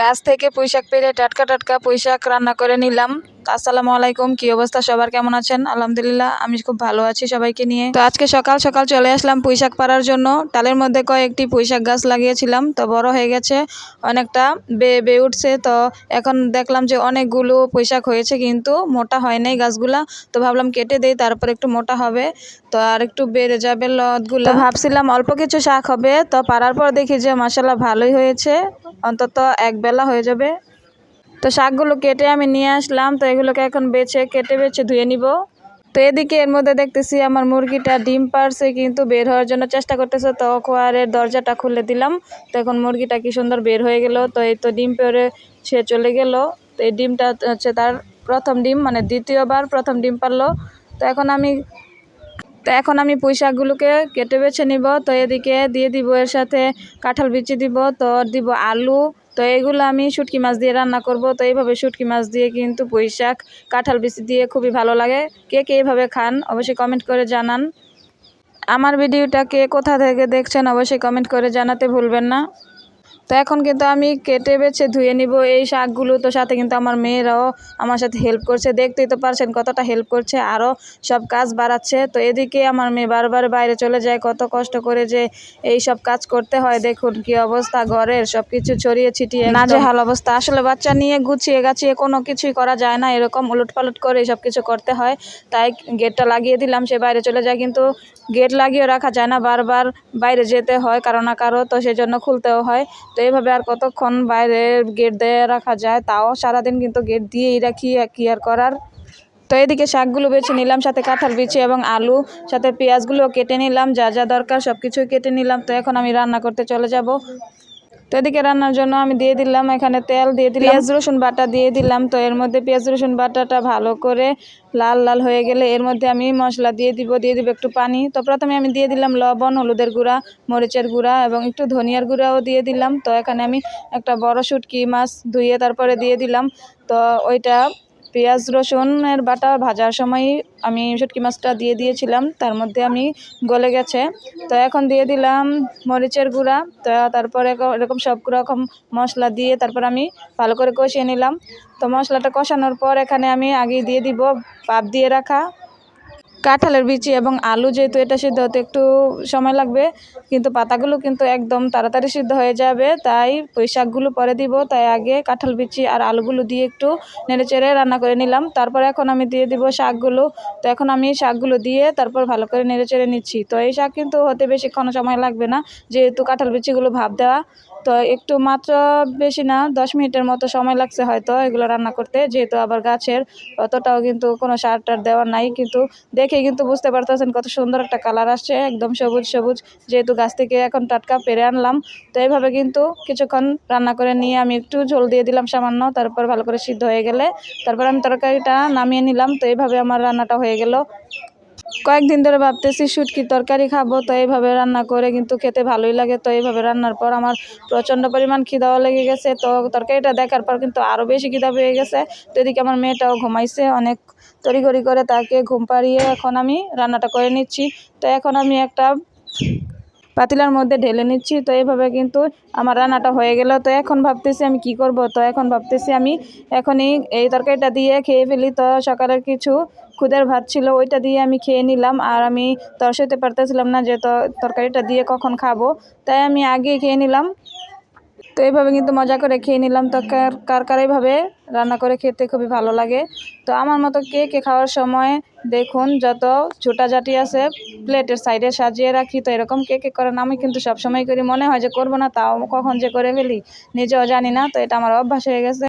গাছ থেকে পুঁইশাক পেরে টাটকা টাটকা পুঁইশাক রান্না করে নিলাম। আসসালামু আলাইকুম, কি অবস্থা? সবার কেমন আছেন? আলহামদুলিল্লাহ, আমি খুব ভালো আছি সবাইকে নিয়ে। তো আজকে সকাল সকাল চলে আসলাম পুঁইশাক পাড়ার জন্য। টালের মধ্যে কয়েকটি পুঁইশাক গাছ লাগিয়েছিলাম, তো বড় হয়ে গেছে, অনেকটা বে বে উঠছে। তো এখন দেখলাম যে অনেকগুলো পুঁইশাক হয়েছে, কিন্তু মোটা হয় নাই গাছগুলা। তো ভাবলাম কেটে দেই, তারপর একটু মোটা হবে। তো আর একটু বেড়ে যাবে লতগুলো। ভাবছিলাম অল্প কিছু শাক হবে, তো পাড়ার পর দেখি যে মশলা ভালোই হয়েছে। অন্তত এক বেলা হয়ে যাবে। তো শাকগুলো কেটে আমি নিয়ে আসলাম, তো এগুলোকে এখন বেছে, কেটে বেছে ধুয়ে নিব। তো এদিকে এর মধ্যে দেখতেছি আমার মুরগিটা ডিম পারছে, কিন্তু বের হওয়ার জন্য চেষ্টা করতেছে। তো খোয়ারের দরজাটা খুলে দিলাম, তো এখন মুরগিটা কি সুন্দর বের হয়ে গেল। তো এই তো ডিম পেরে সে চলে গেল। তো এই ডিমটা হচ্ছে তার প্রথম ডিম মানে দ্বিতীয়বার প্রথম ডিম পারল। তো এখন আমি, তো এখন আমি পুঁই শাকগুলোকে কেটে বেছে নিব। তো এদিকে দিয়ে দিব এর সাথে কাঁঠাল বিচি দিব, তো দিব আলু তো এগুলো আমি শুটকি মাছ দিয়ে রান্না করব। তো এইভাবে শুটকি মাছ দিয়ে কিন্তু পুঁই শাক, কাঁঠাল বিচি দিয়ে খুবই ভালো লাগে। কে কে এইভাবে খান অবশ্যই কমেন্ট করে জানান। আমার ভিডিওটা কে কোথা থেকে দেখছেন অবশ্যই কমেন্ট করে জানাতে ভুলবেন না। তো এখন কিন্তু আমি কেটে বেছে ধুয়ে নিব। এই শাকগুলো তো সাথে কিন্তু আমার মেয়েরাও আমার সাথে হেল্প করছে। দেখতেই তো পারছেন কতটা হেল্প করছে আরও সব কাজ বাড়াচ্ছে। তো এদিকে আমার মেয়ে বারবার বাইরে চলে যায়, কত কষ্ট করে যে এই সব কাজ করতে হয়। দেখুন কি অবস্থা, ঘরের সব কিছু ছড়িয়ে ছিটিয়ে নাজেহাল অবস্থা। আসলে বাচ্চা নিয়ে গুছিয়ে গাছিয়ে কোনো কিছুই করা যায় না। এরকম উলট পালট করে সব কিছু করতে হয়। তাই গেটটা লাগিয়ে দিলাম, সে বাইরে চলে যায়। কিন্তু গেট লাগিয়ে রাখা যায় না। বারবার বাইরে যেতে হয় কারও না কারও, তো সেই জন্য খুলতেও হয়। এইভাবে আর কতক্ষণ বাইরে গেট দিয়ে রাখা যায়, তাও সারাদিন কিন্তু গেট দিয়েই রাখি, কি আর করার। তো এদিকে শাকগুলো বেছে নিলাম, সাথে কাঁঠাল বিচি এবং আলু, সাথে পেঁয়াজগুলো কেটে নিলাম, যা যা দরকার সব কিছুই কেটে নিলাম। তো এখন আমি রান্না করতে চলে যাব। তো এদিকে রান্নার জন্য আমি দিয়ে দিলাম এখানে তেল দিয়ে দিলাম। পেঁয়াজ রসুন বাটা দিয়ে দিলাম। তো এর মধ্যে পেঁয়াজ রসুন বাটাটা ভালো করে লাল লাল হয়ে গেলে এর মধ্যে আমি মশলা দিয়ে দিব দিয়ে দিব একটু পানি। তো প্রথমে আমি দিয়ে দিলাম লবণ হলুদের গুঁড়া মরিচের গুঁড়া এবং একটু ধনিয়ার গুঁড়াও দিয়ে দিলাম। তো এখানে আমি একটা বড় শুটকি মাছ ধুয়ে তারপরে দিয়ে দিলাম। তো ওইটা পেঁয়াজ রসুনের বাটা ভাজার সময় আমি শুটকি মাছটা দিয়ে দিয়েছিলাম, তার মধ্যে আমি গলে গেছে। তো এখন দিয়ে দিলাম মরিচের গুঁড়া, তো তারপরে এরকম সব রকম মশলা দিয়ে তারপর আমি ভালো করে কষিয়ে নিলাম। তো মশলাটা কষানোর পর এখানে আমি আগে দিয়ে দিব পাপ দিয়ে রাখা কাঁঠালের বিচি এবং আলু যেহেতু এটা সিদ্ধ হতে একটু সময় লাগবে, কিন্তু পাতাগুলো কিন্তু একদম তাড়াতাড়ি সিদ্ধ হয়ে যাবে, তাই পুঁই শাকগুলো পরে দিব। তাই আগে কাঁঠাল বিচি আর আলুগুলো দিয়ে একটু নেড়ে চেড়ে রান্না করে নিলাম। তারপর এখন আমি দিয়ে দিব শাকগুলো। তো এখন আমি শাকগুলো দিয়ে তারপর ভালো করে নেড়ে চেড়ে নিচ্ছি। তো এই শাক কিন্তু হতে বেশিক্ষণ সময় লাগবে না, যেহেতু কাঁঠাল বিচিগুলো ভাব দেওয়া। তো একটু মাত্র বেশি না, দশ মিনিটের মতো সময় লাগছে হয়তো এগুলো রান্না করতে, যেহেতু আবার গাছের অতটাও কিন্তু কোনো সার টার দেওয়া নাই, কিন্তু দেখে কিন্তু বুঝতে পারতেছেন কত সুন্দর একটা কালার আসছে, একদম সবুজ সবুজ, যেহেতু গাছ থেকে এখন টাটকা পেরে আনলাম, তো এইভাবে কিন্তু কিছুক্ষণ রান্না করে নিয়ে আমি একটু ঝোল দিয়ে দিলাম সামান্য, তারপর ভালো করে সিদ্ধ হয়ে গেলে, তারপর আমি তরকারিটা নামিয়ে নিলাম, তো এইভাবে আমার রান্নাটা হয়ে গেল। কয়েকদিন ধরে ভাবতেছি শুটকির তরকারি খাব, তো এইভাবে রান্না করে কিন্তু খেতে ভালোই লাগে। তো এইভাবে রান্নার পর আমার প্রচণ্ড পরিমাণ খিদাও লেগে গেছে। তো তরকারিটা দেখার পর কিন্তু আরও বেশি খিদা পেয়ে গেছে। তো এদিকে আমার মেয়েটাও ঘুমাইছে, অনেক তড়িঘড়ি করে তাকে ঘুম পাড়িয়ে এখন আমি রান্নাটা করে নিচ্ছি। তো এখন আমি একটা পাতিলার মধ্যে ঢেলে নিচ্ছি। তো এইভাবে কিন্তু আমার রান্নাটা হয়ে গেল। তো এখন ভাবতেছি আমি কি করব? তো এখন ভাবতেছি আমি এখনই এই তরকারিটা দিয়ে খেয়ে ফেলি। তো সকালের কিছু খুদের ভাত ছিল, ওইটা দিয়ে আমি খেয়ে নিলাম। আর আমি তরসাইতে পারতেছিলাম না যে তরকারিটা দিয়ে কখন খাব। তাই আমি আগে খেয়ে নিলাম। তো এইভাবে কিন্তু মজা করে খেয়ে নিলাম। তো কার কার এইভাবে রান্না করে খেতে খুবই ভালো লাগে। তো আমার মতো কে কে খাওয়ার সময় দেখুন যত ছোটা জাটি আছে, প্লেটের সাইডে সাজিয়ে রাখি। তো এরকম কে কে করেন, আমি কিন্তু সবসময় করি। মনে হয় যে করব না, তাও কখন যে করে ফেলি, নিজেও জানি না। তো এটা আমার অভ্যাস হয়ে গেছে।